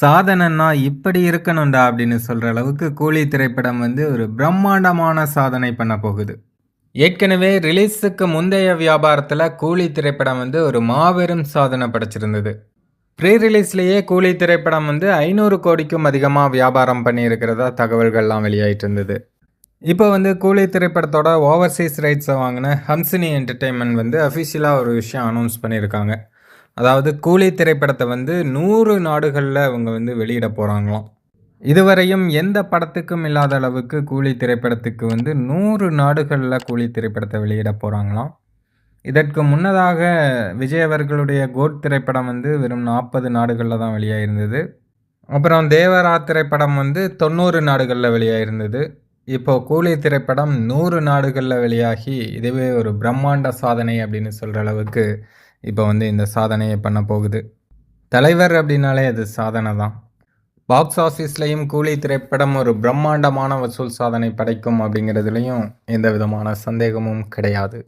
சாதனைன்னா இப்படி இருக்கணும்டா அப்படின்னு சொல்கிற அளவுக்கு கூலி திரைப்படம் வந்து ஒரு பிரம்மாண்டமான சாதனை பண்ண போகுது. ஏற்கனவே ரிலீஸுக்கு முந்தைய வியாபாரத்தில் கூலி திரைப்படம் வந்து ஒரு மாபெரும் சாதனை படைச்சிருந்தது. ப்ரீ ரிலீஸ்லேயே கூலி திரைப்படம் வந்து ஐநூறு கோடிக்கும் அதிகமாக வியாபாரம் பண்ணியிருக்கிறதா தகவல்கள்லாம் வெளியாயிட்டு இருந்தது இப்போ வந்து கூலி திரைப்படத்தோட ஓவர்சீஸ் ரைட்ஸை வாங்கின ஹம்சினி என்டர்டெயின்மெண்ட் வந்து அஃபிஷியலாக ஒரு விஷயம் அனௌன்ஸ் பண்ணியிருக்காங்க. அதாவது கூலி திரைப்படத்தை வந்து நூறு நாடுகளில் அவங்க வந்து வெளியிட போகிறாங்களாம் இதுவரையும் எந்த படத்துக்கும் இல்லாத அளவுக்கு கூலி திரைப்படத்துக்கு வந்து நூறு நாடுகளில் கூலி திரைப்படத்தை வெளியிட போகிறாங்களாம் இதற்கு முன்னதாக விஜய் அவர்களுடைய கோட் திரைப்படம் வந்து வெறும் நாற்பது நாடுகளில் தான் வெளியாயிருந்தது. அப்புறம் தேவரா திரைப்படம் வந்து தொண்ணூறு நாடுகளில் வெளியாயிருந்தது. இப்போது கூலி திரைப்படம் நூறு நாடுகளில் வெளியாகி இதுவே ஒரு பிரம்மாண்ட சாதனை அப்படின்னு சொல்கிற அளவுக்கு இப்போ வந்து இந்த சாதனையை பண்ண போகுது. தலைவர் அப்படின்னாலே அது சாதனை தான். பாக்ஸ் ஆஃபீஸ்லேயும் கூலி திரைப்படம் ஒரு பிரம்மாண்டமான வசூல் சாதனை படைக்கும் அப்படிங்கிறதுலையும் எந்த விதமான சந்தேகமும் கிடையாது.